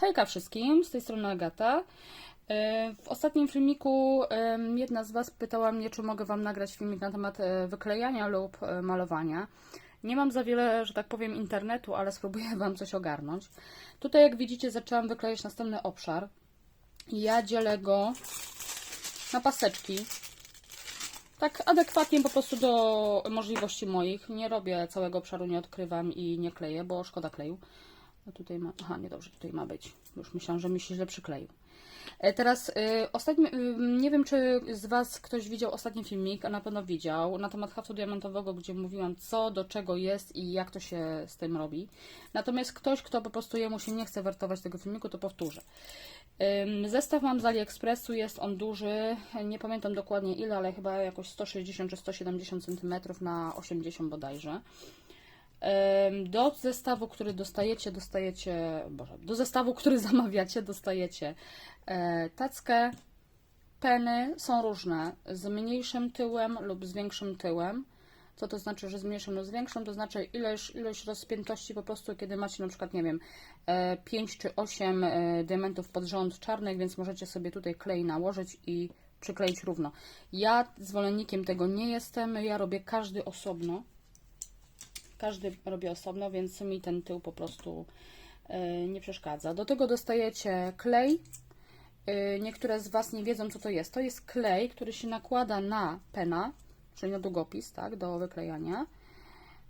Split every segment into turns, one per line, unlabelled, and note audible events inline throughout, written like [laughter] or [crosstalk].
Hejka wszystkim, z tej strony Agata. E, W ostatnim filmiku jedna z Was pytała mnie, czy mogę Wam nagrać filmik na temat e, wyklejania lub e, malowania. Nie mam za wiele, że tak powiem, internetu, ale spróbuję [laughs] Wam coś ogarnąć. Tutaj, jak widzicie, zaczęłam wyklejać następny obszar. Ja dzielę go na paseczki. Tak adekwatnie po prostu do możliwości moich. Nie robię całego obszaru, nie odkrywam i nie kleję, bo szkoda kleju. A tutaj ma. Aha, niedobrze, tutaj ma być. Już myślałam, że mi się źle przykleił. E, Teraz y, ostatni, y, nie wiem, czy z Was ktoś widział ostatni filmik, a na pewno widział, na temat haftu diamentowego, gdzie mówiłam, co do czego jest i jak to się z tym robi. Natomiast ktoś, kto po prostu jemu się nie chce wertować tego filmiku, to powtórzę. Ym, Zestaw mam z AliExpressu, jest on duży, nie pamiętam dokładnie ile, ale chyba jakoś 160 czy 170 cm na 80 bodajże. Do zestawu, który dostajecie, dostajecie, boże, do zestawu, który [laughs] zamawiacie, dostajecie e, tackę, peny są różne, z mniejszym tyłem lub z większym tyłem. Co to znaczy, że z mniejszym lub z większym? To znaczy ilość, ilość rozpiętości po prostu, kiedy macie na przykład, nie wiem, 5 czy 8 e, diamentów pod rząd czarnych, więc możecie sobie tutaj klej nałożyć i przykleić równo. Ja zwolennikiem tego nie jestem, ja robię każdy osobno. Każdy robię osobno, więc mi ten tył po prostu e, nie przeszkadza. Do tego dostajecie klej. E, Niektóre z Was nie wiedzą, co to jest. To jest klej, który się nakłada na pena, czyli na długopis, tak, do wyklejania.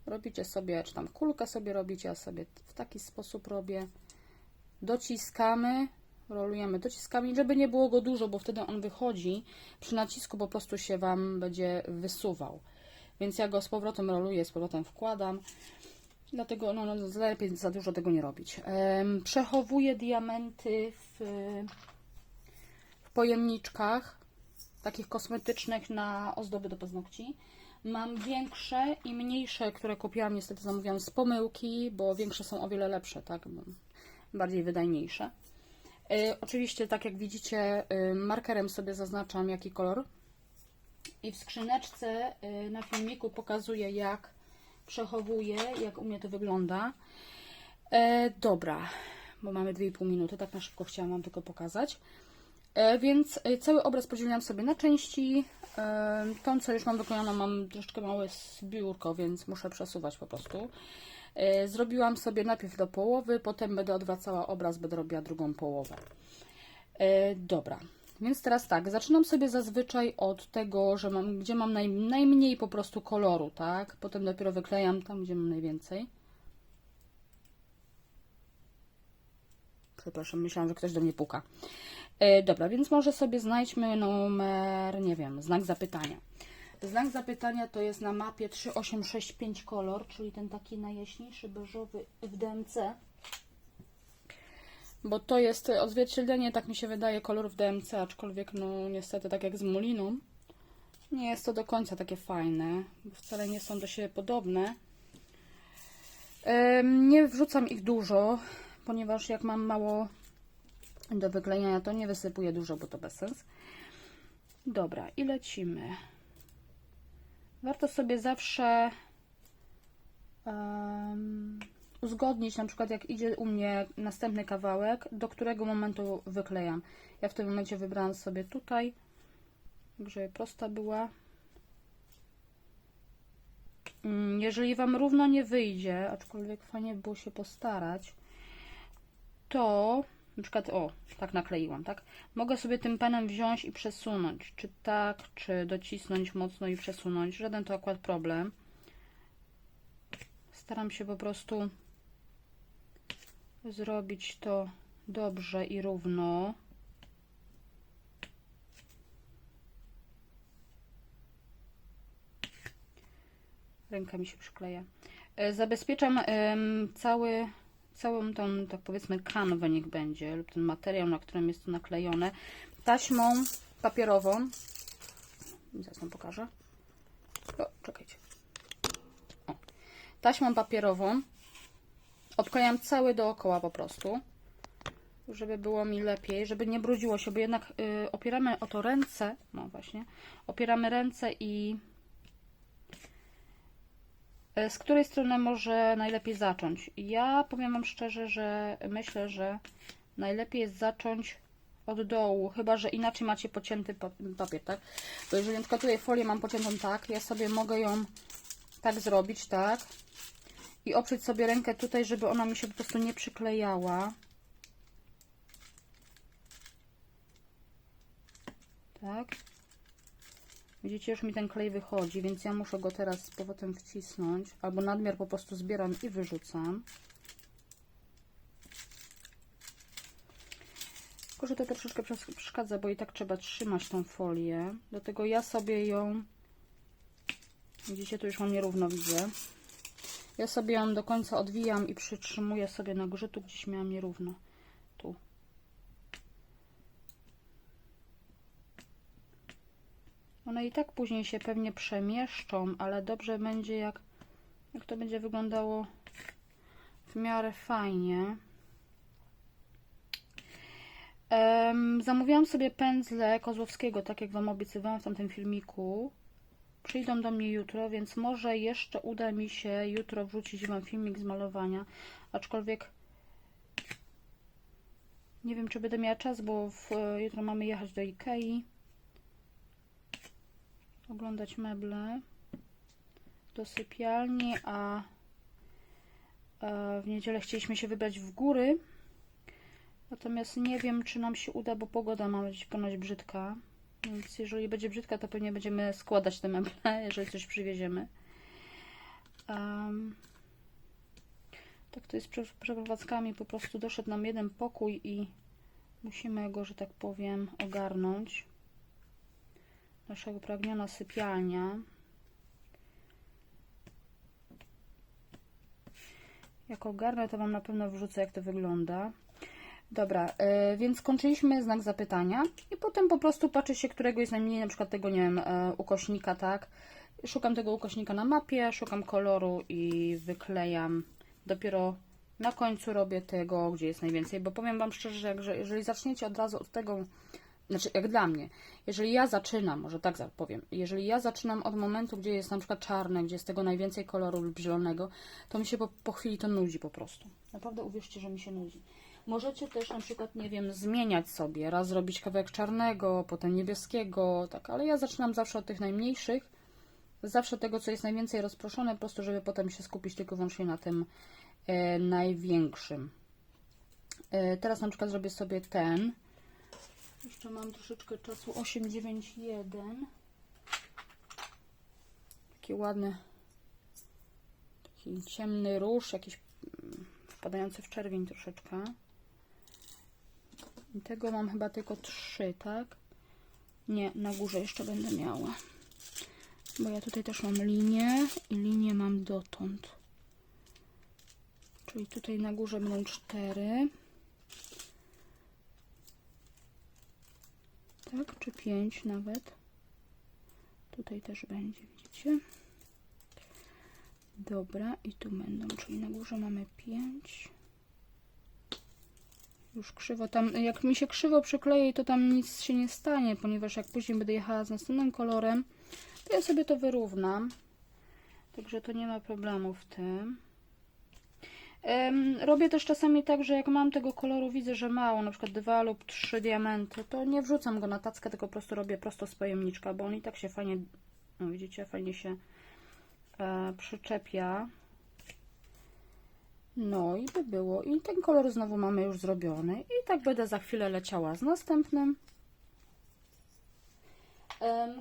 Robicie sobie, czy tam kulkę sobie robicie, ja sobie w taki sposób robię. Dociskamy, rolujemy dociskami, żeby nie było go dużo, bo wtedy on wychodzi. Przy nacisku po prostu się Wam będzie wysuwał. Więc ja go z powrotem roluję, z powrotem wkładam. Dlatego no, no, lepiej za dużo tego nie robić. Przechowuję diamenty w, w pojemniczkach takich kosmetycznych na ozdoby do paznokci. Mam większe i mniejsze, które kupiłam, niestety zamówiłam z pomyłki, bo większe są o wiele lepsze, tak? Bardziej wydajniejsze. E, oczywiście, tak jak widzicie, e, markerem sobie zaznaczam jaki kolor. I w skrzyneczce y, na filmiku pokazuję, jak przechowuję, jak u mnie to wygląda. E, dobra, bo mamy 2,5 minuty, tak na szybko chciałam Wam tylko pokazać. E, więc y, cały obraz podzieliłam sobie na części. E, tą, co już mam wykonaną, mam troszeczkę małe zbiórko, więc muszę przesuwać po prostu. E, zrobiłam sobie najpierw do połowy, potem będę odwracała obraz, będę robiła drugą połowę. E, dobra, więc teraz tak, zaczynam sobie zazwyczaj od tego, że mam, gdzie mam naj, najmniej po prostu koloru, tak? Potem dopiero wyklejam tam, gdzie mam najwięcej. Przepraszam, myślałam, że ktoś do mnie puka. E, dobra, więc może sobie znajdźmy numer, nie wiem, znak zapytania. Znak zapytania to jest na mapie 3865 kolor, czyli ten taki najjaśniejszy beżowy w DMC bo to jest odzwierciedlenie, tak mi się wydaje, kolorów DMC, aczkolwiek no niestety tak jak z Moliną, nie jest to do końca takie fajne, bo wcale nie są do siebie podobne. Nie wrzucam ich dużo, ponieważ jak mam mało do wyklejania, to nie wysypuję dużo, bo to bez sens. Dobra, i lecimy. Warto sobie zawsze em, uzgodnić, na przykład jak idzie u mnie następny kawałek, do którego momentu wyklejam. Ja w tym momencie wybrałam sobie tutaj, żeby prosta była. Mm, Jeżeli Wam równo nie wyjdzie, aczkolwiek fajnie by było się postarać, to na przykład, o, tak nakleiłam, tak? Mogę sobie tym penem wziąć i przesunąć, czy tak, czy docisnąć mocno i przesunąć. Żaden to akurat problem. Staram się po prostu zrobić to dobrze i równo. Ręka mi się przykleja. E, Zabezpieczam cały, całą tą, tak powiedzmy, kanwę niech będzie, lub ten materiał, na którym jest to naklejone, taśmą papierową. Zaraz wam pokażę. O, czekajcie. O. Taśmą papierową obklejam cały dookoła po prostu, żeby było mi lepiej, żeby nie brudziło się, bo jednak y, opieramy o to ręce, no właśnie, opieramy ręce i y, z której strony może najlepiej zacząć? Ja powiem Wam szczerze, że myślę, że najlepiej jest zacząć od dołu, chyba że inaczej macie pocięty pa- papier, tak? Bo jeżeli na tutaj folię mam pociętą tak, ja sobie mogę ją tak zrobić, tak? I oprzeć sobie rękę tutaj, żeby ona mi się po prostu nie przyklejała. Tak? Widzicie, już mi ten klej wychodzi, więc ja muszę go teraz z powrotem wcisnąć. Albo nadmiar po prostu zbieram i wyrzucam. Tylko, że to troszeczkę przes- przeszkadza, bo i tak trzeba trzymać tą folię. Dlatego ja sobie ją... Widzicie, tu już mam nierówno, widzę. Ja sobie ją do końca odwijam i przytrzymuję sobie na górze. Gdzieś miałam nierówno. Tu. One i tak później się pewnie przemieszczą, ale dobrze będzie jak, jak to będzie wyglądało w miarę fajnie. Em, zamówiłam sobie pędzle Kozłowskiego, tak jak Wam obiecywałam w tamtym filmiku. Przyjdą do mnie jutro, więc może jeszcze uda mi się jutro wrzucić Wam filmik z malowania. Aczkolwiek nie wiem, czy będę miała czas, bo w, jutro mamy jechać do Ikei oglądać meble do sypialni, a e, w niedzielę chcieliśmy się wybrać w góry. Natomiast nie wiem, czy nam się uda, bo pogoda ma być ponoć brzydka. Więc jeżeli będzie brzydka, to pewnie będziemy składać te meble, [laughs] jeżeli coś przywieziemy. Um, tak to jest z prze- przeprowadzkami. Po prostu doszedł nam jeden pokój i musimy go, że tak powiem, ogarnąć nasza upragniona sypialnia. Jak ogarnę, to Wam na pewno wrzucę, jak to wygląda. Dobra, y, więc skończyliśmy znak zapytania i potem po prostu patrzę się, którego jest najmniej, na przykład tego, nie wiem, e, ukośnika, tak? Szukam tego ukośnika na mapie, szukam koloru i wyklejam. Dopiero na końcu robię tego, gdzie jest najwięcej, bo powiem Wam szczerze, że jak- że jeżeli zaczniecie od razu od tego, znaczy jak dla mnie, jeżeli ja zaczynam, może tak powiem, jeżeli ja zaczynam od momentu, gdzie jest na przykład czarne, gdzie jest tego najwięcej koloru lub zielonego, to mi się po, po chwili to nudzi po prostu. Naprawdę uwierzcie, że mi się nudzi. Możecie też na przykład, nie wiem, zmieniać sobie, raz zrobić kawałek czarnego, potem niebieskiego, tak, ale ja zaczynam zawsze od tych najmniejszych, zawsze tego, co jest najwięcej rozproszone, po prostu, żeby potem się skupić tylko wyłącznie na tym e, największym. E, teraz na przykład zrobię sobie ten. Jeszcze mam troszeczkę czasu. 891. Taki ładny, taki ciemny róż, jakiś mm, wpadający w czerwień troszeczkę. Tego mam chyba tylko trzy, tak? Nie, na górze jeszcze będę miała. Bo ja tutaj też mam linię i linię mam dotąd. Czyli tutaj na górze będą cztery. Tak, czy pięć nawet. Tutaj też będzie, widzicie? Dobra, i tu będą, czyli na górze mamy pięć. Już krzywo tam, jak mi się krzywo przykleje, to tam nic się nie stanie, ponieważ jak później będę jechała z następnym kolorem, to ja sobie to wyrównam. Także to nie ma problemu w tym. Robię też czasami tak, że jak mam tego koloru, widzę, że mało, na przykład dwa lub trzy diamenty, to nie wrzucam go na tackę, tylko po prostu robię prosto z pojemniczka, bo on i tak się fajnie, no widzicie, fajnie się e, przyczepia. No i by było. I ten kolor znowu mamy już zrobiony. I tak będę za chwilę leciała z następnym.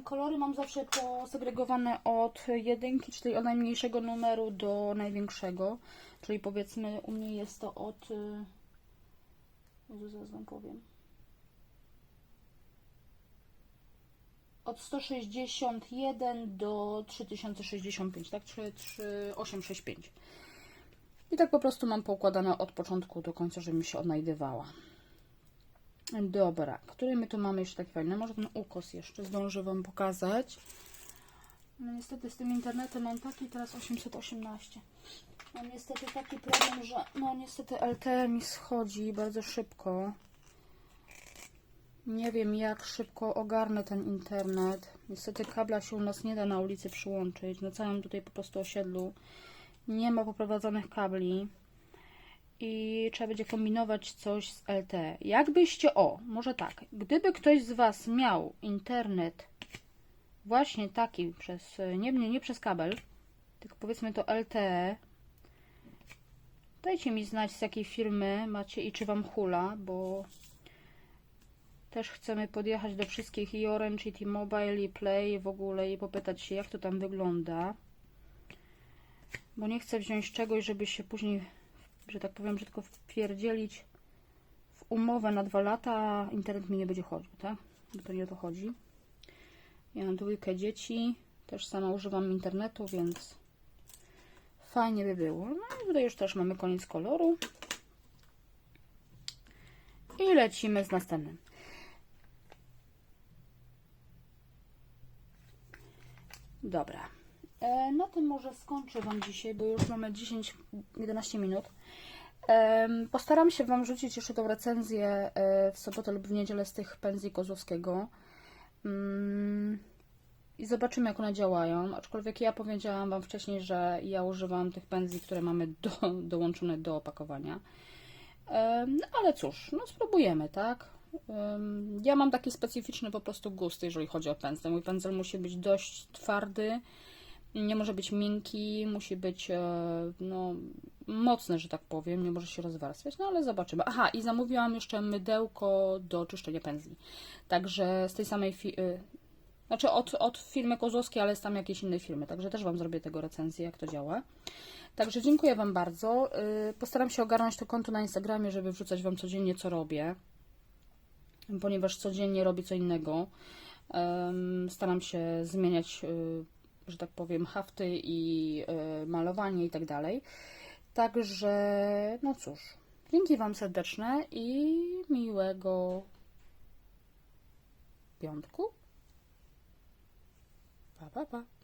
Kolory mam zawsze posegregowane od jedynki, czyli od najmniejszego numeru do największego. Czyli powiedzmy u mnie jest to od... y, Jezu, zaraz wam powiem. Od 161 do 3065, tak? 3, 3, 865. I tak po prostu mam poukładane od początku do końca, żeby mi się odnajdywała. Dobra, który my tu mamy jeszcze taki fajny? Może ten ukos jeszcze zdążę Wam pokazać. No niestety z tym internetem mam taki teraz 818. Mam niestety taki problem, że no niestety LTE mi schodzi bardzo szybko. Nie wiem jak szybko ogarnę ten internet. Niestety kabla się u nas nie da na ulicy przyłączyć. Na całym tutaj po prostu osiedlu nie ma poprowadzonych kabli. i trzeba będzie kombinować coś z LTE. Jakbyście, o, może tak, gdyby ktoś z Was miał internet właśnie taki przez, nie, nie, nie przez kabel, tylko powiedzmy to LTE, dajcie mi znać z jakiej firmy macie i czy Wam hula, bo też chcemy podjechać do wszystkich i Orange, i T-Mobile, i Play, w ogóle i popytać się jak to tam wygląda. Bo nie chcę wziąć czegoś, żeby się później, że tak powiem, brzydko wpierdzielić w umowę na dwa lata, a internet mi nie będzie chodził, tak? Bo to nie o to chodzi. Ja mam dwójkę dzieci, też sama używam internetu, więc fajnie by było. No i tutaj już też mamy koniec koloru. I lecimy z następnym. Dobra. E, na tym może skończę Wam dzisiaj, bo już mamy 10-11 minut. Em, Postaram się Wam rzucić jeszcze tą recenzję e, w sobotę lub w niedzielę z tych pędzli Kozłowskiego. Mm, I zobaczymy, jak one działają. Aczkolwiek ja powiedziałam Wam wcześniej, że ja używam tych pędzli, które mamy [laughs] do, dołączone do opakowania. No ale cóż, no spróbujemy, tak? Ja mam taki specyficzny po prostu gust, jeżeli chodzi o pędzel. Mój pędzel musi być dość twardy, nie może być miękki, musi być e, no, mocny, że tak powiem, nie może się rozwarstwiać, no ale zobaczymy. Aha, i zamówiłam jeszcze mydełko do czyszczenia pędzli. Także z tej samej y, znaczy od, od firmy Kozłowskiej, ale z tam jakiejś innej firmy, także też Wam zrobię tego recenzję, jak to działa. Także dziękuję Wam bardzo. Y, Postaram się ogarnąć to konto na Instagramie, żeby wrzucać Wam codziennie, co robię, ponieważ codziennie robię co innego. Staram się zmieniać, że tak powiem, hafty i y, malowanie i tak dalej. Także, no cóż, dzięki Wam serdeczne i miłego piątku. Pa, pa, pa.